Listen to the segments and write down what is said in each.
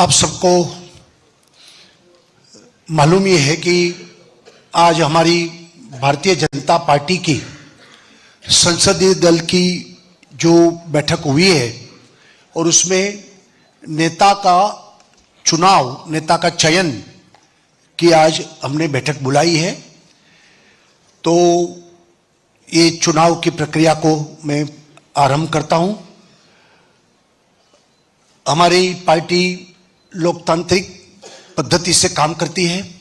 आप सबको मालूम ही है कि आज हमारी भारतीय जनता पार्टी की संसदीय दल की जो बैठक हुई है और उसमें नेता का चुनाव, नेता का चयन की आज हमने बैठक बुलाई है। तो ये चुनाव की प्रक्रिया को मैं आरंभ करता हूँ। हमारी पार्टी लोकतांत्रिक पद्धति से काम करती है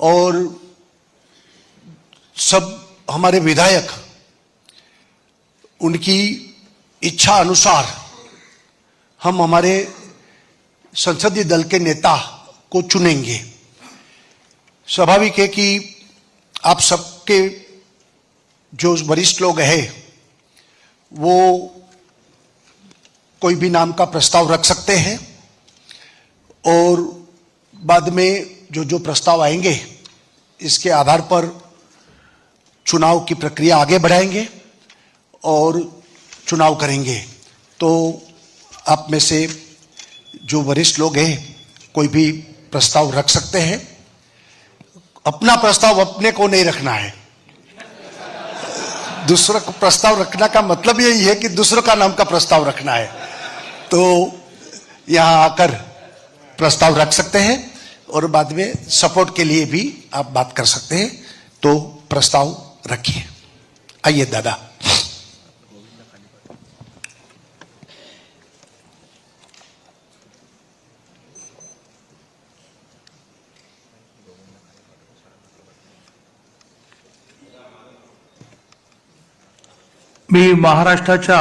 और सब हमारे विधायक, उनकी इच्छा अनुसार हम हमारे संसदीय दल के नेता को चुनेंगे। स्वाभाविक है कि आप सबके जो वरिष्ठ लोग हैं, वो कोई भी नाम का प्रस्ताव रख सकते हैं। और बाद में जो जो प्रस्ताव आएँगे, इसके आधार पर चुनाव की प्रक्रिया आगे बढ़ाएँगे और चुनाव करेंगे। तो आप में से जो वरिष्ठ लोग हैं, कोई भी प्रस्ताव रख सकते हैं। अपना प्रस्ताव अपने को नहीं रखना है। दूसरा को प्रस्ताव रखने का मतलब यही है कि दूसरों का नाम का प्रस्ताव रखना है। तो यहाँ आकर प्रस्ताव रख सकते हैं और बाद में सपोर्ट के लिए भी आप बात कर सकते हैं। तो प्रस्ताव रखिए। आइए दादा। मी महाराष्ट्राच्या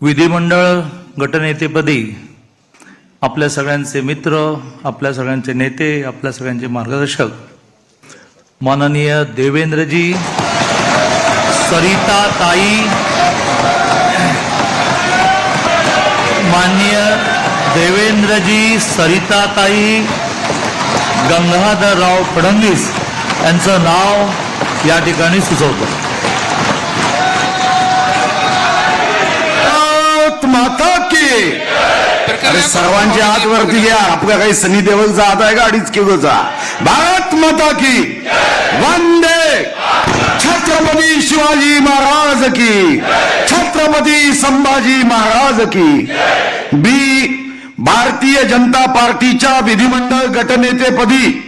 विधिमंडळ गटनेतेपदी आपल्या सगळ्यांचे मित्र आपल्या सगळ्यांचे नेते आपल्या सगळ्यांचे मार्गदर्शक. माननीय देवेंद्रजी सरिता ताई माननीय देवेंद्रजी सरिता ताई गंगाधरराव फडणवीस यांचं नाव या ठिकाणी सुचवतो. माता की अरे सर्वांचे हात वरती घ्या. आपला काही सनी देवलचा हात आहे का अडीच किलोचा भारत माता की. वंदे. छत्रपती शिवाजी महाराज की. छत्रपती संभाजी महाराज की. बी भारतीय जनता पार्टीच्या विधिमंडळ गटनेतेपदी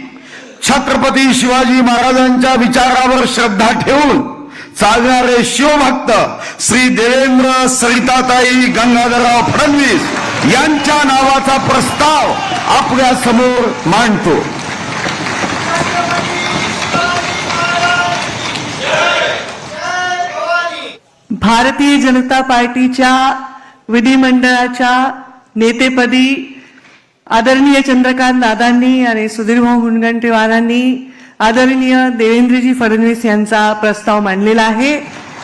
छत्रपती शिवाजी महाराजांच्या विचारावर श्रद्धा ठेवून चालणारे शिवभक्त श्री देवेंद्र सरिताताई गंगाधरराव फडणवीस. यांच्या नावाचा प्रस्ताव आपल्यासमोर मांडतो. भारतीय जनता पार्टीच्या विधिमंडळाच्या नेतेपदी आदरणीय चंद्रकांत दादांनी आणि सुधीरभाऊ मुनगंटीवारांनी आदरणीय देवेंद्रजी फडणवीस यांचा प्रस्ताव मांडलेला आहे.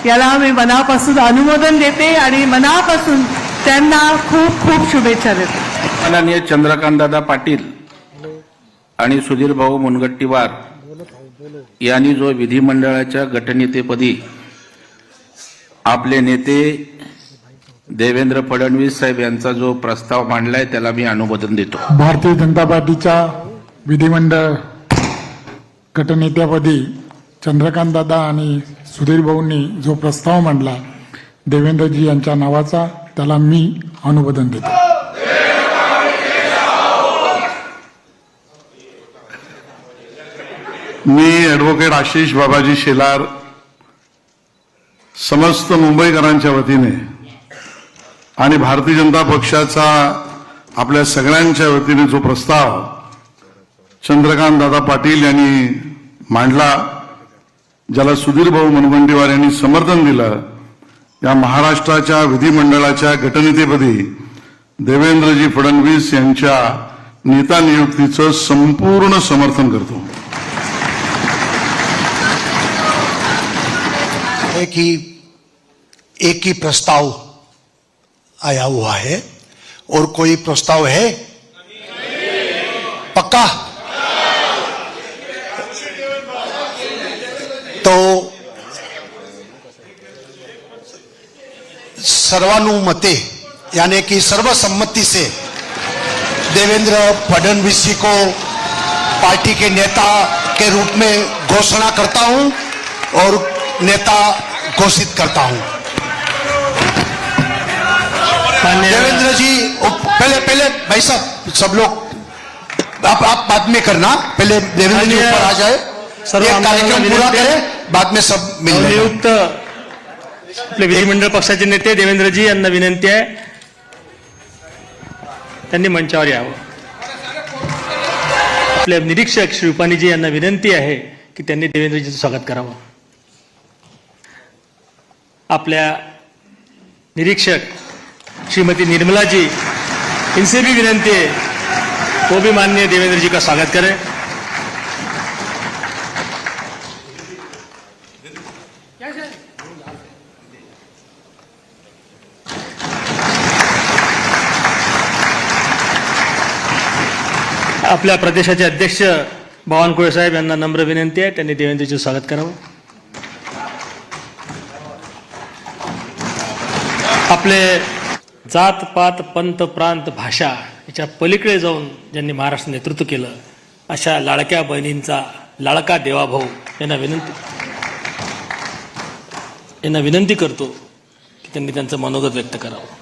याला मी मनापासून अनुमोदन देते आणि मनापासून त्यांना खूप खूप शुभेच्छा देते. माननीय चंद्रकांतदादा पाटील आणि सुधीर भाऊ मुनगट्टीवार यांनी जो विधिमंडळाच्या गटनेतेपदी आपले नेते देवेंद्र फडणवीस साहेब यांचा जो प्रस्ताव मांडलाय त्याला मी अनुमोदन देतो. भारतीय जनता पार्टीच्या विधिमंडळ गटनेत्यापदी चंद्रकांतदादा आणि सुधीर भाऊंनी जो प्रस्ताव मांडला देवेंद्रजी यांच्या नावाचा त्याला मी अनुमोदन देतो. मी ॲडव्होकेट आशिष बाबाजी शेलार समस्त मुंबईकरांच्या वतीने आणि भारतीय जनता पक्षाचा आपल्या सगळ्यांच्या वतीने जो प्रस्ताव चंद्रकांत दादा पाटील यांनी मांडला ज्याला सुधीर भाऊ मुनगंटीवार यांनी समर्थन दिलं या महाराष्ट्राच्या विधिमंडळाच्या गटनेतेपदी देवेंद्रजी फडणवीस यांच्या नेता नियुक्तीचं संपूर्ण समर्थन करतो. है कि एक ही प्रस्ताव आया हुआ है और कोई प्रस्ताव है? पक्का? तो सर्वानुमते यानी कि सर्वसम्मति से देवेंद्र फडणवीस जी को पार्टी के नेता के रूप में घोषणा करता हूँ और नेता घोषित करता हूँ। देवेंद्र जी पहले पहले भाई साहब सब लोग आप आप बाद में करना पहले देवेंद्र जी ऊपर आ जाए। सर्व कार्यक्रम पूरा करें बाद में सब मिल लेंगे नवनियुक्त आपले विधिमंडळ पक्षाचे नेते देवेंद्रजी यांना विनंती आहे. त्यांनी मंचावर यावं. आपले निरीक्षक श्री रुपानीजी यांना विनंती आहे की त्यांनी देवेंद्रजीचं स्वागत करावं. आपल्या निरीक्षक श्रीमती निर्मलाजी इनसे भी विनंती है वो भी माननीय देवेंद्र जी का स्वागत करें आपल्या प्रदेशाचे अध्यक्ष बावनकुळे साहेब यांना नम्र विनंती आहे. त्यांनी देवेंद्रजीचं स्वागत करावं. आपले जात पात पंत प्रांत भाषा याच्या पलीकडे जाऊन ज्यांनी महाराष्ट्र नेतृत्व केलं अशा लाडक्या बहिणींचा लाडका देवाभाऊ यांना विनंती यांना विनंती करतो की त्यांनी त्यांचं मनोगत व्यक्त करावं.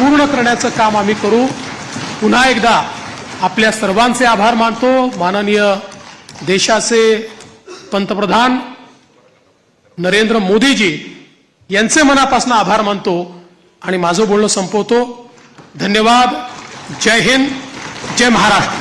पूर्ण करण्याचं काम आम्ही करू. पुन्हा एकदा आपल्या सर्वांचे आभार मानतो. माननीय देशाचे पंतप्रधान नरेंद्र मोदीजी यांचे मनापासून आभार मानतो आणि माझं बोलणं संपवतो. धन्यवाद. जय हिंद. जय महाराष्ट्र.